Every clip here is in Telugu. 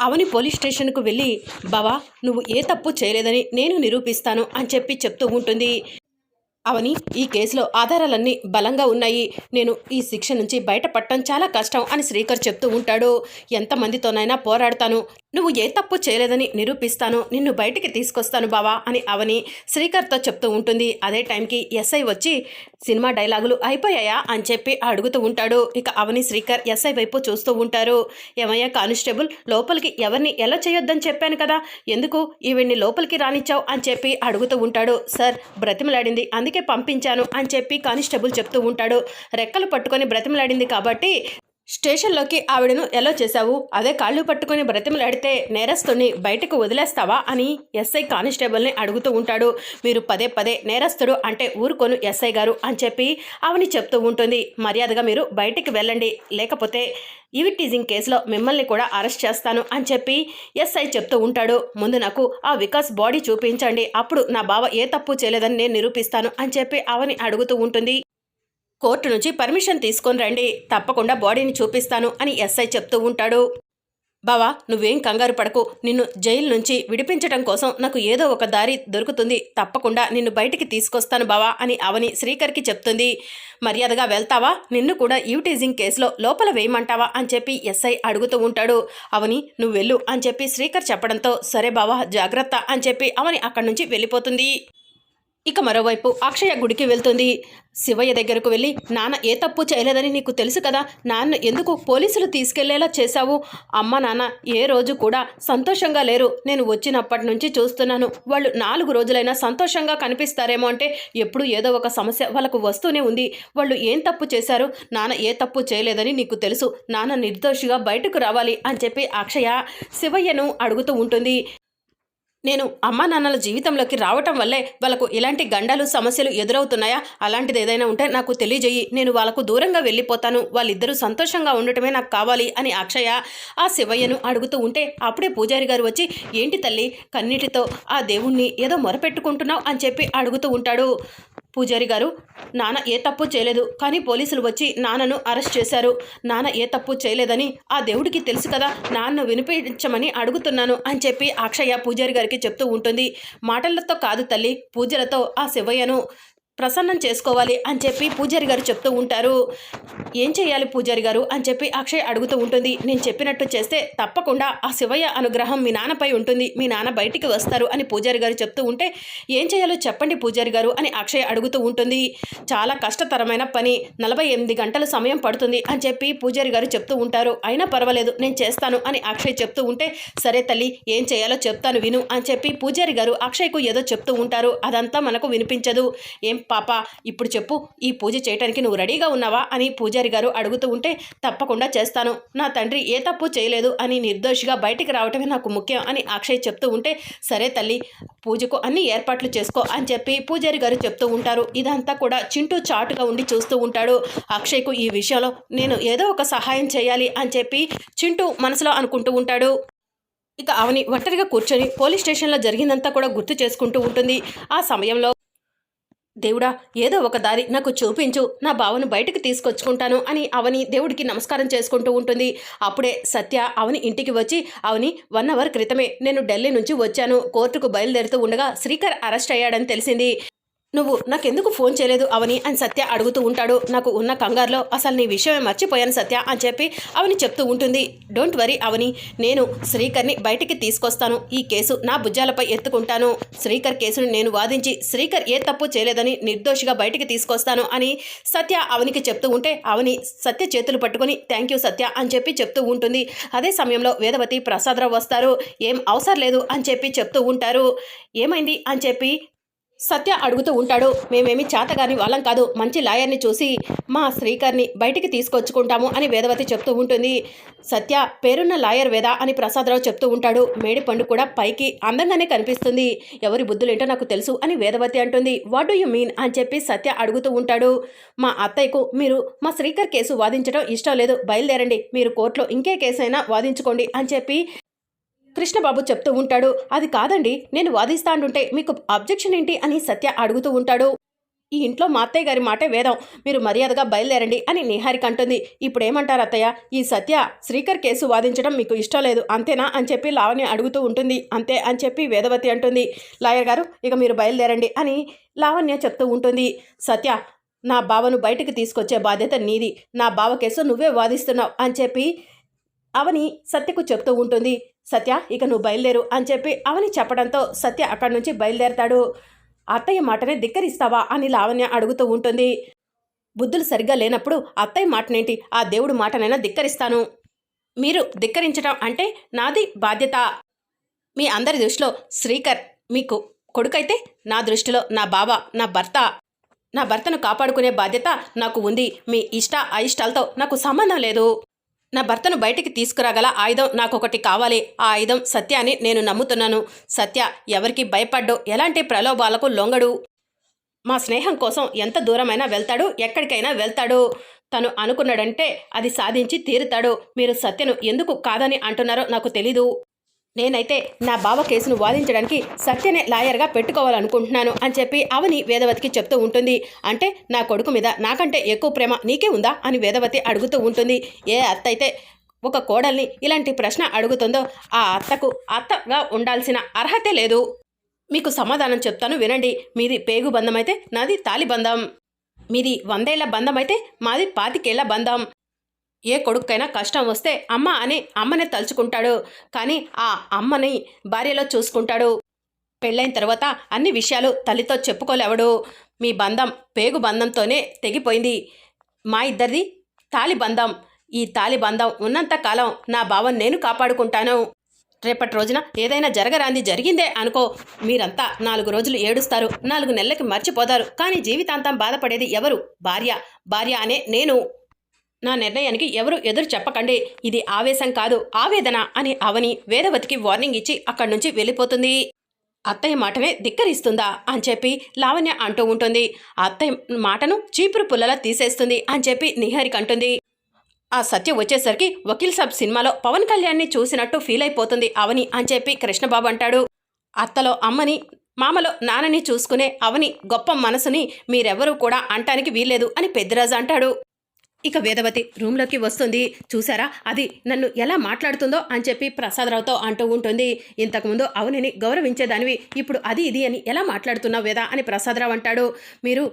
అవని పోలీస్ స్టేషన్కు వెళ్ళి బావా నువ్వు ఏ తప్పు చేయలేదని నేను నిరూపిస్తాను అని చెప్పి చెప్తూ ఉంటుంది. అవని ఈ కేసులో ఆధారాలన్నీ బలంగా ఉన్నాయి. నేను ఈ శిక్ష నుంచి బయటపడటం చాలా కష్టం అని శ్రీకర్ చెప్తూ ఉంటాడు. ఎంతమందితోనైనా పోరాడతాను. నువ్వు ఏ తప్పు చేయలేదని నిరూపిస్తాను నిన్ను బయటికి తీసుకొస్తాను బావా అని అవని శ్రీకర్తో చెప్తూ ఉంటుంది. అదే టైంకి ఎస్ఐ వచ్చి సినిమా డైలాగులు అయిపోయాయా? అని చెప్పి అడుగుతూ ఉంటాడు. ఇక అవని శ్రీకర్ ఎస్ఐ వైపు చూస్తూ ఉంటారు. ఏమయ్యా కానిస్టేబుల్ లోపలికి ఎవరిని ఎలా చేయొద్దని చెప్పాను కదా? ఎందుకు ఈవిడ్ని లోపలికి రానిచ్చావు? అని చెప్పి అడుగుతూ ఉంటాడు. సార్ బ్రతిమలాడింది అందుకే పంపించాను అని చెప్పి కానిస్టేబుల్ చెప్తూ ఉంటాడు. రెక్కలు పట్టుకొని బ్రతిమలాడింది కాబట్టి స్టేషన్లోకి ఆవిడను ఎలా చేశావు? అదే కాళ్ళు పట్టుకొని బ్రతిమలాడితే నేరస్తుని బయటకు వదిలేస్తావా అని ఎస్ఐ కానిస్టేబుల్ని అడుగుతూ ఉంటాడు. మీరు పదే పదే నేరస్తుడు అంటే ఊరుకోను ఎస్ఐ గారు అని చెప్పి ఆవిని చెప్తూ ఉంటుంది. మర్యాదగా మీరు బయటికి వెళ్ళండి. లేకపోతే ఈవిటీజింగ్ కేసులో మిమ్మల్ని కూడా అరెస్ట్ చేస్తాను అని చెప్పి ఎస్ఐ చెప్తూ ఉంటాడు. ముందు నాకు ఆ వికాస్ బాడీ చూపించండి. అప్పుడు నా బావ ఏ తప్పు చేయలేదని నేను నిరూపిస్తాను అని చెప్పి అవని అడుగుతూ ఉంటుంది. కోర్టు నుంచి పర్మిషన్ తీసుకొని రండి. తప్పకుండా బాడీని చూపిస్తాను అని ఎస్ఐ చెప్తూ ఉంటాడు. బావా నువ్వేం కంగారు పడకు. నిన్ను జైలు నుంచి విడిపించడం కోసం నాకు ఏదో ఒక దారి దొరుకుతుంది. తప్పకుండా నిన్ను బయటికి తీసుకొస్తాను బావా అని అవని శ్రీకర్కి చెప్తుంది. మర్యాదగా వెళ్తావా? నిన్ను కూడా యూటీజింగ్ కేసులో లోపల వేయమంటావా? అని చెప్పి ఎస్ఐ అడుగుతూ ఉంటాడు. అవని నువ్వు వెళ్ళు అని చెప్పి శ్రీకర్ చెప్పడంతో సరే బావా జాగ్రత్త అని చెప్పి అవని అక్కడి నుంచి వెళ్ళిపోతుంది. ఇక మరోవైపు అక్షయ గుడికి వెళ్తుంది. శివయ్య దగ్గరకు వెళ్ళి నాన్న ఏ తప్పు చేయలేదని నీకు తెలుసు కదా? నాన్న ఎందుకు పోలీసులు తీసుకెళ్ళేలా చేశావు? అమ్మ నాన్న ఏ రోజు కూడా సంతోషంగా లేరు. నేను వచ్చినప్పటి నుంచి చూస్తున్నాను. వాళ్ళు నాలుగు రోజులైనా సంతోషంగా కనిపిస్తారేమో అంటే ఎప్పుడు ఏదో ఒక సమస్య వాళ్ళకు వస్తూనే ఉంది. వాళ్ళు ఏం తప్పు చేశారు? నాన్న ఏ తప్పు చేయలేదని నీకు తెలుసు. నాన్న నిర్దోషిగా బయటకు రావాలి అని చెప్పి అక్షయ శివయ్యను అడుగుతూ ఉంటుంది. నేను అమ్మా నాన్నల జీవితంలోకి రావటం వల్లే వాళ్ళకు ఇలాంటి గండాలు సమస్యలు ఎదురవుతున్నాయా? అలాంటిది ఏదైనా ఉంటే నాకు తెలియజేయి. నేను వాళ్ళకు దూరంగా వెళ్ళిపోతాను. వాళ్ళిద్దరూ సంతోషంగా ఉండటమే నాకు కావాలి అని అక్షయ ఆ శివయ్యను అడుగుతూ ఉంటే అప్పుడే పూజారి గారు వచ్చి ఏంటి తల్లి కన్నీటితో ఆ దేవుణ్ణి ఏదో మొరపెట్టుకుంటున్నావు? అని చెప్పి అడుగుతూ ఉంటాడు. పూజారి గారు నాన్న ఏ తప్పు చేయలేదు కానీ పోలీసులు వచ్చి నాన్నను అరెస్ట్ చేశారు. నాన్న ఏ తప్పు చేయలేదని ఆ దేవుడికి తెలుసు కదా నాన్న వినిపించమని అడుగుతున్నాను అని చెప్పి అక్షయ పూజారి గారికి చెప్తూ ఉంటుంది. మాటలతో కాదు తల్లి పూజలతో ఆ శివయ్యను ప్రసన్నం చేసుకోవాలి అని చెప్పి పూజారి గారు చెప్తూ ఉంటారు. ఏం చేయాలి పూజారి గారు అని చెప్పి అక్షయ్ అడుగుతూ ఉంటుంది. నేను చెప్పినట్టు చేస్తే తప్పకుండా ఆ శివయ్య అనుగ్రహం మీ నాన్నపై ఉంటుంది. మీ నాన్న బయటికి వస్తారు అని పూజారి గారు చెప్తూ ఉంటే ఏం చేయాలో చెప్పండి పూజారి గారు అని అక్షయ్ అడుగుతూ ఉంటుంది. చాలా కష్టతరమైన పని. నలభై ఎనిమిది గంటల సమయం పడుతుంది అని చెప్పి పూజారి గారు చెప్తూ ఉంటారు. అయినా పర్వాలేదు నేను చేస్తాను అని అక్షయ్ చెప్తూ ఉంటే సరే తల్లి ఏం చేయాలో చెప్తాను విను అని చెప్పి పూజారి గారు అక్షయ్కు ఏదో చెప్తూ ఉంటారు. అదంతా మనకు వినిపించదు. ఏం పాప ఇప్పుడు చెప్పు ఈ పూజ చేయటానికి నువ్వు రెడీగా ఉన్నావా అని పూజారి గారు అడుగుతూ ఉంటే తప్పకుండా చేస్తాను. నా తండ్రి ఏ తప్పు చేయలేదు అని నిర్దోషిగా బయటికి రావటమే నాకు ముఖ్యం అని అక్షయ్ చెప్తూ ఉంటే సరే తల్లి పూజకు అన్ని ఏర్పాట్లు చేసుకో అని చెప్పి పూజారి గారు చెప్తూ ఉంటారు. ఇదంతా కూడా చింటూ చాటుగా ఉండి చూస్తూ ఉంటాడు. అక్షయ్కు ఈ విషయంలో నేను ఏదో ఒక సహాయం చేయాలి అని చెప్పి చింటూ మనసులో అనుకుంటూ ఉంటాడు. ఇక అవని ఒంటరిగా కూర్చొని పోలీస్ స్టేషన్లో జరిగిందంతా కూడా గుర్తు చేసుకుంటూ ఉంటుంది. ఆ సమయంలో దేవుడా ఏదో ఒక దారి నాకు చూపించు. నా బావను బయటకు తీసుకొచ్చుకుంటాను అని అవని దేవుడికి నమస్కారం చేసుకుంటూ ఉంటుంది. అప్పుడే సత్య అవని ఇంటికి వచ్చి అవని వన్ అవర్ క్రితమే నేను ఢిల్లీ నుంచి వచ్చాను. కోర్టుకు బయలుదేరుతూ ఉండగా శ్రీకర్ అరెస్ట్ అయ్యాడని తెలిసింది. నువ్వు నాకెందుకు ఫోన్ చేయలేదు అవని అని సత్య అడుగుతూ ఉంటాడు. నాకు ఉన్న కంగారులో అసలు నీ విషయమే మర్చిపోయాను సత్య అని చెప్పి అవని చెప్తూ ఉంటుంది. డోంట్ వరీ అవని నేను శ్రీకర్ని బయటికి తీసుకొస్తాను. ఈ కేసు నా భుజాలపై ఎత్తుకుంటాను. శ్రీకర్ కేసును నేను వాదించి శ్రీకర్ ఏ తప్పు చేయలేదని నిర్దోషిగా బయటికి తీసుకొస్తాను అని సత్య అవనికి చెప్తూ ఉంటే అవని సత్య చేతులు పట్టుకొని థ్యాంక్ యూ సత్య అని చెప్పి చెప్తూ ఉంటుంది. అదే సమయంలో వేదవతి ప్రసాదరావు వస్తారు. ఏం అవసరం లేదు అని చెప్పి చెప్తూ ఉంటారు. ఏమైంది అని చెప్పి సత్య అడుగుతూ ఉంటాడు మేమేమి చేతగాని వాళ్ళం కాదు మంచి లాయర్ని చూసి మా శ్రీకర్ని బయటికి తీసుకొచ్చుకుంటాము అని వేదవతి చెప్తూ ఉంటుంది. సత్య పేరున్న లాయర్ వేద? అని ప్రసాదరావు చెప్తూ ఉంటాడు. మేడి పండు కూడా పైకి అందంగానే కనిపిస్తుంది. ఎవరి బుద్ధులేంటో నాకు తెలుసు అని వేదవతి అంటుంది. What do you mean? అని చెప్పి సత్య అడుగుతూ ఉంటాడు. మా అత్తయ్యకు మీరు మా శ్రీకర్ కేసు వాదించడం ఇష్టం లేదు బయలుదేరండి. మీరు కోర్టులో ఇంకే కేసైనా వాదించుకోండి అని చెప్పి కృష్ణబాబు చెప్తూ ఉంటాడు అది కాదండి నేను వాదిస్తా అంటుంటే మీకు అబ్జెక్షన్ ఏంటి? అని సత్య అడుగుతూ ఉంటాడు. ఈ ఇంట్లో మా అత్తయ్య గారి మాటే వేదం మీరు మర్యాదగా బయలుదేరండి అని నిహారిక అంటుంది. ఇప్పుడేమంటారు అత్తయ్య? ఈ సత్య శ్రీకర్ కేసు వాదించడం మీకు ఇష్టం లేదు అంతేనా? అని చెప్పి లావణ్య అడుగుతూ ఉంటుంది. అంతే అని చెప్పి వేదవతి అంటుంది. లాయర్ గారు ఇక మీరు బయలుదేరండి అని లావణ్య చెప్తూ ఉంటుంది. సత్య నా బావను బయటకు తీసుకొచ్చే బాధ్యత నీది. నా బావ కేసు నువ్వే వాదిస్తున్నావు అని చెప్పి అవని సత్యకు చెప్తూ ఉంటుంది. సత్య ఇక నువ్వు బయలుదేరు అని చెప్పి అవని చెప్పడంతో సత్య అక్కడి నుంచి బయలుదేరతాడు. అత్తయ్య మాటనే ధిక్కరిస్తావా అని లావణ్య అడుగుతూ ఉంటుంది. బుద్ధులు సరిగ్గా లేనప్పుడు అత్తయ్య మాటనేంటి? ఆ దేవుడు మాటనైనా ధిక్కరిస్తాను. మీరు ధిక్కరించడం అంటే నాది బాధ్యత. మీ అందరి దృష్టిలో శ్రీకర్ మీకు కొడుకైతే నా దృష్టిలో నా బావ నా భర్త. నా భర్తను కాపాడుకునే బాధ్యత నాకు ఉంది. మీ ఇష్ట అయిష్టాలతో నాకు సంబంధం లేదు. నా భర్తను బయటికి తీసుకురాగల ఆయుధం నాకొకటి కావాలి. ఆ ఆయుధం సత్య అని నేను నమ్ముతున్నాను. సత్య ఎవరికి భయపడ్డు ఎలాంటి ప్రలోభాలకు లొంగడు. మా స్నేహం కోసం ఎంత దూరమైనా వెళ్తాడు ఎక్కడికైనా వెళ్తాడు. తను అనుకున్నాడంటే అది సాధించి తీరుతాడు. మీరు సత్యను ఎందుకు కాదని అంటున్నారో నాకు తెలీదు. నేనైతే నా బావ కేసును వాదించడానికి సత్యనే లాయర్గా పెట్టుకోవాలనుకుంటున్నాను అని చెప్పి అవని వేదవతికి చెప్తూ ఉంటుంది. అంటే నా కొడుకు మీద నాకంటే ఎక్కువ ప్రేమ నీకే ఉందా అని వేదవతి అడుగుతూ ఉంటుంది. ఏ అత్త అయితే ఒక కోడల్ని ఇలాంటి ప్రశ్న అడుగుతుందో ఆ అత్తకు అత్తగా ఉండాల్సిన అర్హతే లేదు. మీకు సమాధానం చెప్తాను వినండి. మీది పేగు బంధం అయితే నాది తాలిబంధం మీది వందేళ్ళ బంధం అయితే మాది పాతికేళ్ళ బంధం. ఏ కొడుకైనా కష్టం వస్తే అమ్మ అని అమ్మనే తలుచుకుంటాడు. కానీ ఆ అమ్మని భార్యలో చూసుకుంటాడు. పెళ్ళైన తర్వాత అన్ని విషయాలు తల్లితో చెప్పుకోలేవడు. మీ బంధం పేగు బంధంతోనే తెగిపోయింది. మా ఇద్దరిది తాలి బంధం. ఈ తాలి బంధం ఉన్నంత కాలం నా భావం నేను కాపాడుకుంటాను. రేపటి రోజున ఏదైనా జరగరాంది జరిగిందే అనుకో. మీరంతా నాలుగు రోజులు ఏడుస్తారు. నాలుగు నెలలకి మర్చిపోతారు. కానీ జీవితాంతం బాధపడేది ఎవరు? భార్య. భార్య అనే నేను. నా నిర్ణయానికి ఎవరు ఎదురు చెప్పకండి. ఇది ఆవేశం కాదు ఆవేదన అని అవని వేదవతికి వార్నింగ్ ఇచ్చి అక్కడి నుంచి వెళ్ళిపోతుంది. అత్తయ్య మాటనే ధిక్కరిస్తుందా అని చెప్పి లావణ్య అంటూ ఉంటుంది. అత్తయ్య మాటను చీపురు పుల్లలా తీసేస్తుంది అని చెప్పి నిహారిక అంటుంది. ఆ సత్య వచ్చేసరికి వకీల్ సాబ్ సినిమాలో పవన్ కళ్యాణ్ని చూసినట్టు ఫీల్ అయిపోతుంది అవని అని చెప్పి కృష్ణబాబు అంటాడు. అత్తలో అమ్మని మామలో నాన్నని చూసుకునే అవని గొప్ప మనసుని మీరెవరూ కూడా అంటానికి వీల్లేదు అని పెద్దరాజు అంటాడు. ఇక వేదవతి రూమ్లోకి వస్తుంది. చూసారా? అది నన్ను ఎలా మాట్లాడుతుందో అని చెప్పి ప్రసాదరావుతో అంటూ ఉంటుంది. ఇంతకుముందు అవనిని గౌరవించేదానివి ఇప్పుడు అది ఇది అని ఎలా మాట్లాడుతున్నావు వేదా అని ప్రసాదరావు అంటాడు. మీరు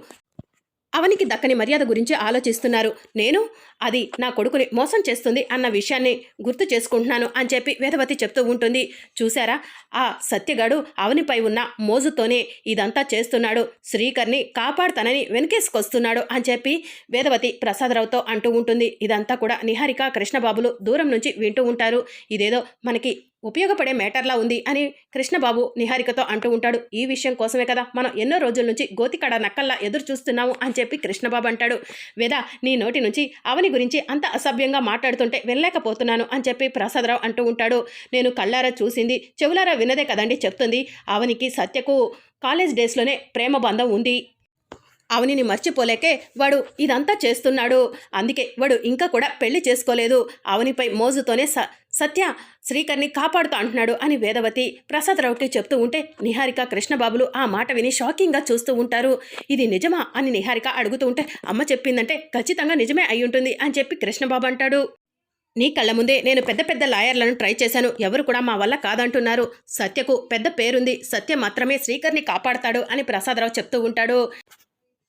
అవనికి దక్కని మర్యాద గురించి ఆలోచిస్తున్నారు. నేను? అది నా కొడుకుని మోసం చేస్తుంది అన్న విషయాన్ని గుర్తు చేసుకుంటున్నాను అని చెప్పి వేదవతి చెప్తూ ఉంటుంది. చూశారా? ఆ సత్యగాడు అవనిపై ఉన్న మోజుతోనే ఇదంతా చేస్తున్నాడు. శ్రీకర్ని కాపాడుతానని వెనకేసుకొస్తున్నాడు అని చెప్పి వేదవతి ప్రసాదరావుతో అంటూ ఉంటుంది. ఇదంతా కూడా నిహారిక కృష్ణబాబులు దూరం నుంచి వింటూ ఉంటారు. ఇదేదో మనకి ఉపయోగపడే మేటర్లా ఉంది అని కృష్ణబాబు నిహారికతో అంటూ ఉంటాడు. ఈ విషయం కోసమే కదా మనం ఎన్నో రోజుల నుంచి గోతికడ నక్కల్లా ఎదురు చూస్తున్నాము అని చెప్పి కృష్ణబాబు అంటాడు. వేదా నీ నోటి నుంచి అవని గురించి అంత అసభ్యంగా మాట్లాడుతుంటే వెళ్ళలేకపోతున్నాను అని చెప్పి ప్రసాదరావు అంటూ ఉంటాడు. నేను కళ్ళారా చూసింది చెవులారా వినదే కదండి చెప్తుంది. అవనికి సత్యకు కాలేజ్ డేస్లోనే ప్రేమ బంధం ఉంది. అవనిని మర్చిపోలేకే వాడు ఇదంతా చేస్తున్నాడు. అందుకే వాడు ఇంకా కూడా పెళ్ళి చేసుకోలేదు. అవనిపై మోజుతోనే స సత్య శ్రీకర్ని కాపాడుతూ అంటున్నాడు అని వేదవతి ప్రసాదరావుకి చెప్తూ ఉంటే నిహారిక కృష్ణబాబులు ఆ మాట విని షాకింగ్గా చూస్తూ ఉంటారు. ఇది నిజమా అని నిహారిక అడుగుతూ ఉంటే అమ్మ చెప్పిందంటే ఖచ్చితంగా నిజమే అయి ఉంటుంది అని చెప్పి కృష్ణబాబు అంటాడు. నీ కళ్ళ ముందే నేను పెద్ద పెద్ద లాయర్లను ట్రై చేశాను. ఎవరు కూడా మా వల్ల కాదంటున్నారు. సత్యకు పెద్ద పేరుంది. సత్య మాత్రమే శ్రీకర్ని కాపాడతాడు అని ప్రసాదరావు చెప్తూ ఉంటాడు.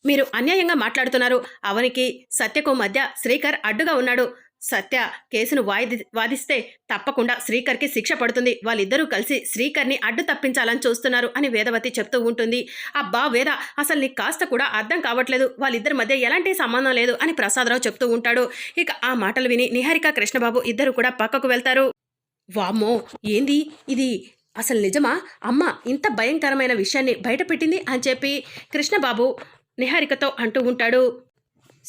మీరు అన్యాయంగా మాట్లాడుతున్నారు. అవనికి సత్యకు మధ్య శ్రీకర్ అడ్డుగా ఉన్నాడు. సత్య కేసును వాయిది వాదిస్తే తప్పకుండా శ్రీకర్కి శిక్ష పడుతుంది. వాళ్ళిద్దరూ కలిసి శ్రీకర్ని అడ్డు తప్పించాలని చూస్తున్నారు అని వేదవతి చెప్తూ ఉంటుంది. అబ్బా వేద అసలు నీకు కాస్త కూడా అర్థం కావట్లేదు. వాళ్ళిద్దరి మధ్య ఎలాంటి సంబంధం లేదు అని ప్రసాదరావు చెప్తూ ఉంటాడు. ఇక ఆ మాటలు విని నిహారిక కృష్ణబాబు ఇద్దరు కూడా పక్కకు వెళ్తారు. వామ్మో! ఏంది? ఇది అసలు నిజమా? అమ్మ ఇంత భయంకరమైన విషయాన్ని బయటపెట్టింది అని చెప్పి కృష్ణబాబు నిహారికతో అంటూ ఉంటాడు.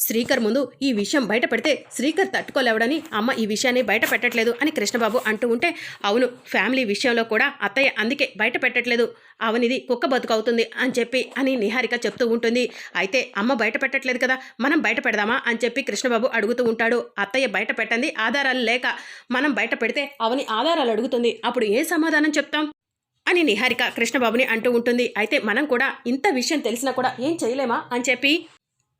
శ్రీకర్ ముందు ఈ విషయం బయట పెడితే శ్రీకర్ తట్టుకోలేవడని అమ్మ ఈ విషయాన్ని బయట పెట్టట్లేదు అని కృష్ణబాబు అంటూ ఉంటే అవును ఫ్యామిలీ విషయంలో కూడా అత్తయ్య అందుకే బయట పెట్టట్లేదు అవనిది కుక్క బతుకవుతుంది అని చెప్పి అని నిహారిక చెప్తూ ఉంటుంది. అయితే అమ్మ బయట పెట్టట్లేదు కదా మనం బయట పెడదామా అని చెప్పి కృష్ణబాబు అడుగుతూ ఉంటాడు. అత్తయ్య బయట పెట్టండి ఆధారాలు లేక మనం బయట పెడితే అవని ఆధారాలు అడుగుతుంది. అప్పుడు ఏ సమాధానం చెప్తాం? అని నిహారిక కృష్ణబాబుని అంటూ ఉంటుంది. అయితే మనం కూడా ఇంత విషయం తెలిసినా కూడా ఏం చేయలేమా అని చెప్పి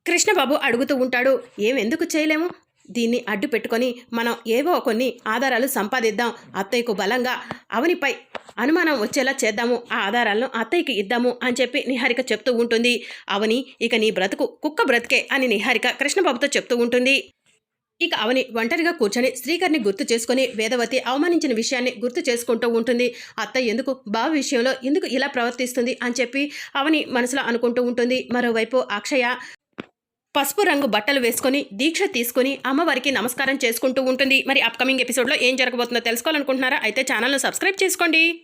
కృష్ణబాబు అడుగుతూ ఉంటాడు. ఏం ఎందుకు చేయలేము? దీన్ని అడ్డు పెట్టుకొని మనం ఏవో కొన్ని ఆధారాలు సంపాదిద్దాం. అత్తయ్యకు బలంగా అవనిపై అనుమానం వచ్చేలా చేద్దాము. ఆ ఆధారాలను అత్తయ్యకి ఇద్దాము అని చెప్పి నిహారిక చెప్తూ ఉంటుంది. అవని ఇక నీ బ్రతుకు కుక్క బ్రతికే అని నిహారిక కృష్ణబాబుతో చెప్తూ ఉంటుంది. ఇక అవని ఒంటరిగా కూర్చొని శ్రీకర్ని గుర్తు చేసుకొని వేదవతి అవమానించిన విషయాన్ని గుర్తు చేసుకుంటూ ఉంటుంది. అత్త ఎందుకు? బావ విషయంలో ఎందుకు ఇలా ప్రవర్తిస్తుంది? అని చెప్పి అవని మనసులో అనుకుంటూ ఉంటుంది. మరోవైపు అక్షయ పసుపు రంగు బట్టలు వేసుకొని దీక్ష తీసుకుని అమ్మవారికి నమస్కారం చేసుకుంటూ ఉంటుంది. మరి అప్కమింగ్ ఎపిసోడ్లో ఏం జరగబోతుందో తెలుసుకోవాలనుకుంటున్నారా? అయితే ఛానల్ను సబ్స్క్రైబ్ చేసుకోండి.